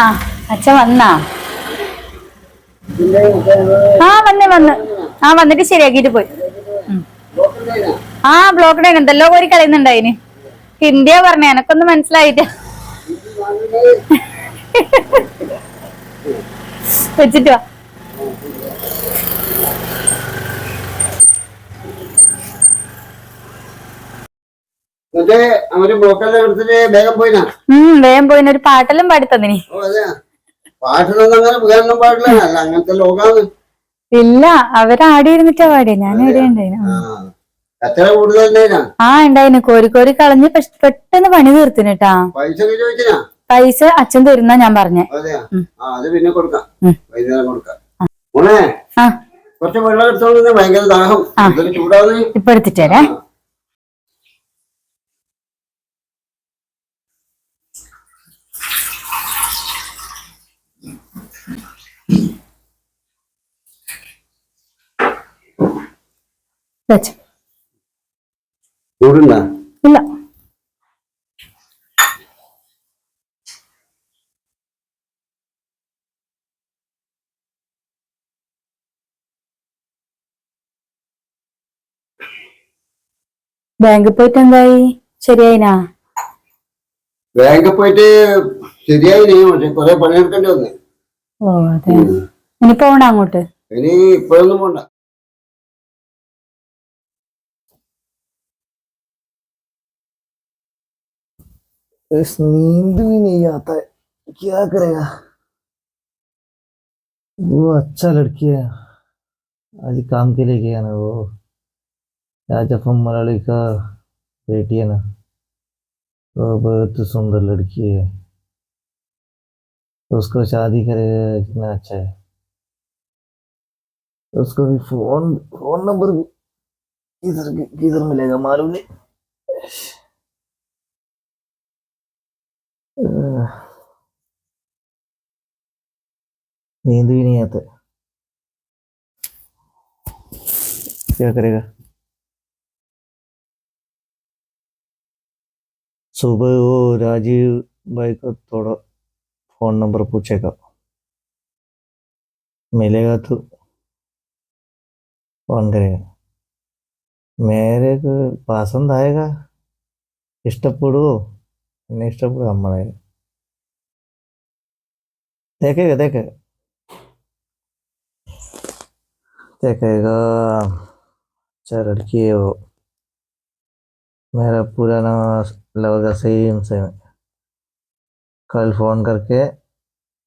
ആ വന്നാ. ആ വന്ന് വന്ന്. ആ വന്നിട്ട് ശരിയാക്കിട്ട് പോയി. ആ ബ്ലോക്ക് എന്തെല്ലോ കോരി കളയുന്നുണ്ടായിന്. ഹിന്ദിയാ പറഞ്ഞ എനക്കൊന്നും മനസ്സിലായില്ല. വെച്ചിട്ട് വാ എന്നിട്ട് അവർ ബ്ലോക്കെല്ലാം എടുത്തിട്ട് വേഗം പോയിനാ? ഒരു പാട്ടെല്ലാം പാടിത്തന്നിനി. ഇല്ല അവരാടി ഇരുന്നിട്ടാ പാടിയ. ഞാൻ ഉണ്ടായിന് ആ. ഉണ്ടായിന് കോരി കോരി കളഞ്ഞ് പെട്ടെന്ന് പണി തീർത്തിന് കേട്ടാ പൈസ അച്ഛൻ തരുന്ന ഞാൻ പറഞ്ഞേ. പിന്നെ കൊടുക്കാം. ഇപ്പൊ വൈകുന്നേരം കൊടുക്കാം മോനെ ആ കുറച്ച് വെള്ളം എടുത്തോണ്ട് ഭയങ്കര ദാഹം ആ. ഇതൊരു ചൂടാന്ന് ഇപ്പൊ എടുത്തിട്ട് തരാം വെച്ച്. ചൂടുണ്ടാ ഇല്ല. ബാങ്കിൽ പോയിട്ട് എന്തായി? ശരിയായിനാ? ബാങ്കിൽ പോയിട്ട് ശരിയായി കൊറേ പണിയെടുക്കേണ്ടി വന്നേ. ഓ അതെ. ഇനി പോണ അങ്ങോട്ട്? ഇനി ഇപ്പോഴൊന്നും പോണ്ട. इस नींद भी नहीं आता है। क्या करेगा वो अच्छा लड़की है। आज काम के लिए गया ना वो। राजफम मलाली का बेटी है ना। वो बहुत सुंदर लड़की है। तो उसको शादी करेगा कितना अच्छा है। उसको भी फ़ोन फ़ोन नंबर भी किधर किधर मिलेगा मालूम नहीं। നീന്തുവിനിയകത്ത് കേൾക്കരുക സുബയോ രാജീവ് ബൈക്കത്തോടെ ഫോൺ നമ്പർ പൂച്ചേക്കാം. മിലകത്ത് ഫോൺ കരക മേരക്ക് പാസം തായക ഇഷ്ടപ്പെടുവോ? എന്നെ ഇഷ്ടപ്പെടും നമ്മളെ देखेगा देखेगा देखेगा अच्छा लड़की है वो मेरा पुराना लगेगा सेम सेम कल फोन करके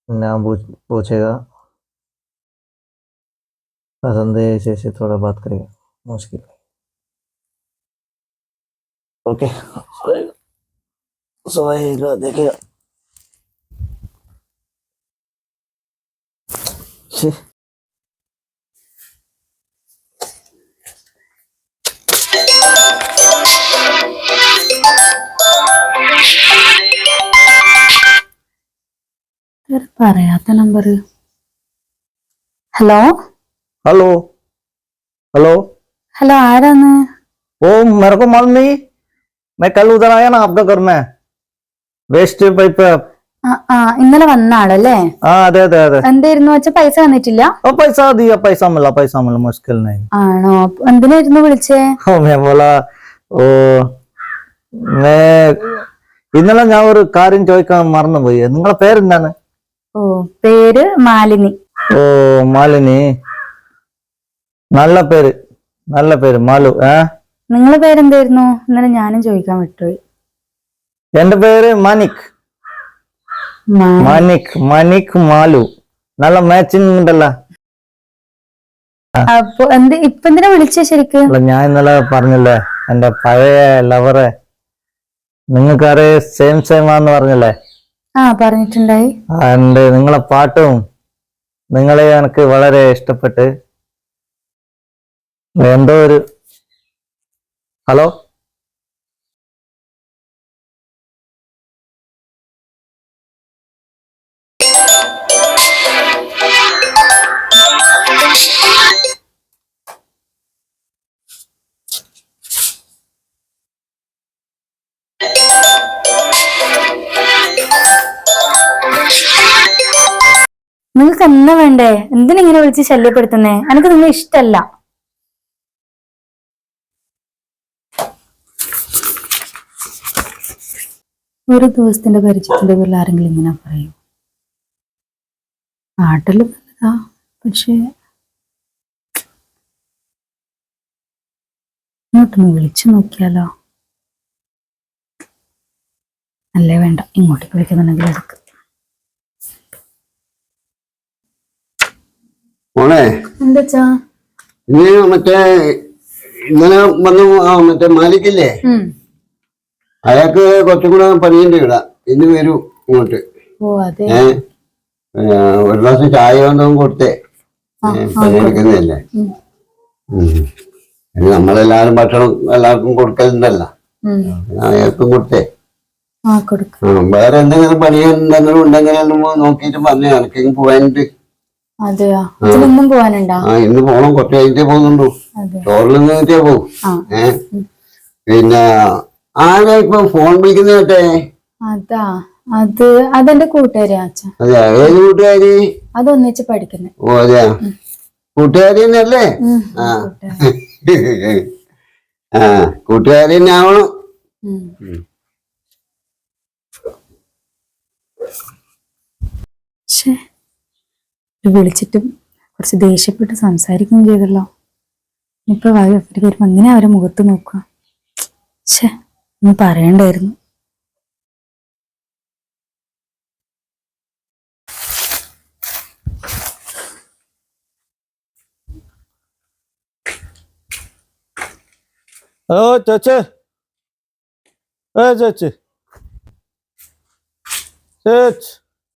नाम पूछ पूछेगा पसंद है ऐसे ऐसे थोड़ा बात करेगा मुश्किल ओके सोएगा देखेगा छी പറയാത്ത number hello hello hello hello ആരാന്ന് ओ मेरे को मालूम नहीं मैं कल उधर आया ना आपका घर में വേസ്റ്റ് പൈപ്പ് ഇന്നലെ വന്ന ആളല്ലേ? ആ അതെ അതെ അതെ. എന്തായിരുന്നു? വെച്ചാ പൈസ വന്നിട്ടില്ല പൈസ ദിയ പൈസ മില്ല പൈസ മില്ല ആണോ? എന്തിനായിരുന്നു വിളിച്ചേ? ഇന്നലെ ഞാൻ ഒരു കാര്യം ചോദിക്കാൻ മറന്നുപോയി. നിങ്ങളെ പേരെന്താണ്? ഓ പേര് മാലിനി. ഓ മാലിനി. നല്ല പേര് നല്ല പേര് മാലു ഏ? നിങ്ങളെ പേരെന്തായിരുന്നു? ഇന്നലെ ഞാനും ചോദിക്കാൻ വിട്ടുപോയി. എന്റെ പേര് മാനിക്. മാനിക്. മാനിക് മാലു. നല്ല മാച്ചിങ് ഉണ്ടല്ലോ. അപ്പൊ എന്ത് ഇപ്പൊ എന്തിനാ വിളിച്ചേ ശരിക്കും? ഞാൻ ഇന്നലെ പറഞ്ഞല്ലേ എന്റെ പഴയ ലവറെ നിങ്ങൾക്കറിയ സെയിം സെയിം ആന്ന് പറഞ്ഞല്ലേ? ആ പറഞ്ഞിട്ടുണ്ടായി. എന്റെ നിങ്ങളെ പാട്ടും നിങ്ങളെ എനിക്ക് വളരെ ഇഷ്ടപ്പെട്ട്. എന്തോ ഒരു ഹലോ? നിങ്ങൾക്ക് എന്നാ വേണ്ടേ? എന്തിനിങ്ങനെ വിളിച്ച് ശല്യപ്പെടുത്തുന്നേ? എനിക്ക് നിങ്ങൾ ഇഷ്ടല്ല. ഒരു ദിവസത്തിന്റെ പരിചയത്തിന്റെ പേരിൽ ആരെങ്കിലും ഇങ്ങനെ പറയും. നാട്ടിൽ നല്ലതാ പക്ഷേ ഇങ്ങോട്ടൊന്ന് വിളിച്ചു നോക്കിയാലോ? അല്ലേ വേണ്ട ഇങ്ങോട്ടേക്ക് വിളിക്കുന്നുണ്ടെങ്കിൽ എടുക്ക്. മോളെ ഇന്ന് മറ്റേ ഇന്നലെ വന്നു മറ്റേ മാലിക്കില്ലേ? അയാൾക്ക് കുറച്ചും കൂടെ പണിയുണ്ട് ഇവിടെ. ഇന്ന് വരൂ ഇങ്ങോട്ട്. ഓ അതെ. ഏ ഏ, ഒരു ഗ്ലാസ് ചായ ഒന്നും കൊടുത്തേ. ഇത് നമ്മളെല്ലാരും ഭക്ഷണം എല്ലാവർക്കും കൊടുക്കലുണ്ടല്ലോ. അയാൾക്കും കൊടുത്തേ. വേറെ എന്തെങ്കിലും പണിയുണ്ടെങ്കിലും ഉണ്ടെങ്കിലും നോക്കിയിട്ട് പറഞ്ഞു എനിക്കെങ്കിലും പോവാനുണ്ട്. അതെയാ? ഇതിനൊന്നും പോവാനുണ്ടാ ആ ഇന്ന് പോണം. കുറച്ച് കഴിഞ്ഞിട്ടേ പോകുന്നുണ്ടോ അതെ. ചോറിൽ നിന്നിട്ടേ പോകും ഏ? പിന്നെ ആരാ ഇപ്പൊ ഫോൺ വിളിക്കുന്ന കേട്ടെ? അതാ. അത് അതെന്റെ കൂട്ടുകാരിയാ അച്ഛ അതെ ഏത് കൂട്ടുകാരി? അതൊന്നിച്ച് പഠിക്കുന്നത് ഓ അതെയാ? കൂട്ടുകാരി തന്നെയല്ലേ ആ. ആ കൂട്ടുകാരി തന്നെ ആവണം. പക്ഷേ വിളിച്ചിട്ടും കുറച്ച് ദേഷ്യപ്പെട്ട് സംസാരിക്കുകയും ചെയ്തല്ലോ. ഇപ്പൊ അവർ വരുമ്പോ അങ്ങനെ അവരെ മുഖത്ത് നോക്കുക? ഛേ ഒന്ന് പറയണ്ടായിരുന്നു. ഓ ചേച്ചേ. ഏ ചേച്ചി. ചേച്ചി.